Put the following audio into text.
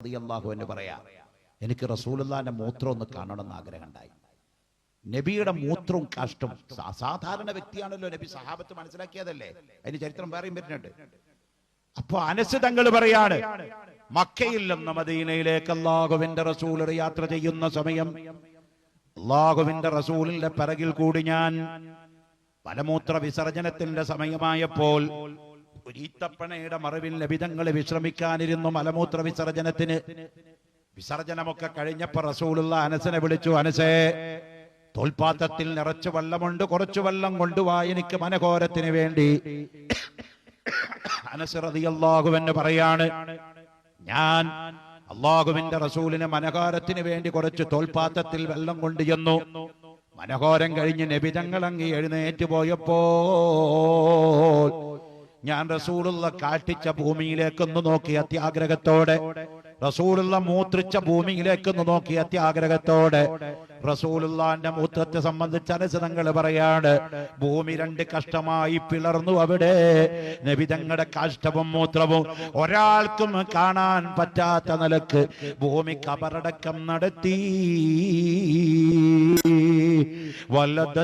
റളിയല്ലാഹു എന്ന് പറയാ എനിക്ക് റസൂലുള്ളാഹിന്റെ മൂത്രം ഒന്ന് കാണണമെന്ന് ആഗ്രഹം ഉണ്ടായി നബിയുടെ മൂത്രവും കാഷ്ടം സാധാരണ വ്യക്തിയാണല്ലോ നബി സഹാബത്ത് മനസ്സിലാക്കിയതല്ലേ? അതിന് ചരിത്രം വേറെയും വരുന്നുണ്ട്. അപ്പൊ അനസ് തങ്ങൾ പറയാണ് മക്കയിൽ നിന്ന് മദീനയിലേക്ക് അള്ളാഹുവിന്റെ റസൂൽ യാത്ര ചെയ്യുന്ന സമയം അള്ളാഹുവിന്റെ റസൂലിന്റെ പിറകിൽ കൂടി ഞാൻ മലമൂത്ര വിസർജനത്തിന്റെ സമയമായപ്പോൾ ഒരു ഈത്തപ്പനയുടെ മറവിൽ ലഭിതങ്ങൾ വിശ്രമിക്കാനിരുന്നു മലമൂത്ര വിസർജനത്തിന്. വിസർജനമൊക്കെ കഴിഞ്ഞപ്പോ റസൂലുള്ള അനസനെ വിളിച്ചു അനസേ തോൽപാത്രത്തിൽ നിറച്ചു വെള്ളമുണ്ട് കുറച്ചു വെള്ളം കൊണ്ടുവാ എനിക്ക് മനഘോരത്തിന് വേണ്ടി. അനസ് റളിയല്ലാഹു എന്ന് പറയാണ് ഞാൻ അള്ളാഹുവിന്റെ റസൂലിന് മനഹാരത്തിന് വേണ്ടി കുറച്ച് തോൽപാത്രത്തിൽ വെള്ളം കൊണ്ടു ചെന്നു മനഘോരം കഴിഞ്ഞ് നബിതങ്ങൾ അങ്ങ് എഴുന്നേറ്റ് പോയപ്പോൾ ഞാൻ റസൂലുള്ള കാട്ടിച്ച ഭൂമിയിലേക്കൊന്ന് നോക്കി അത്യാഗ്രഹത്തോടെ. റസൂലുള്ള മൂത്രിച്ച ഭൂമിയിലേക്കൊന്ന് നോക്കി അത്യാഗ്രഹത്തോടെ. റസൂലുള്ളാന്റെ മൂത്രത്തെ സംബന്ധിച്ച അനുസരങ്ങൾ പറയാണ് ഭൂമി രണ്ട് കഷ്ടമായി പിളർന്നു അവിടെ. നബിതങ്ങളുടെ കാഷ്ടവും മൂത്രവും ഒരാൾക്കും കാണാൻ പറ്റാത്ത നിലയ്ക്ക് ഭൂമി കബറടക്കം നടത്തി. വല്ലത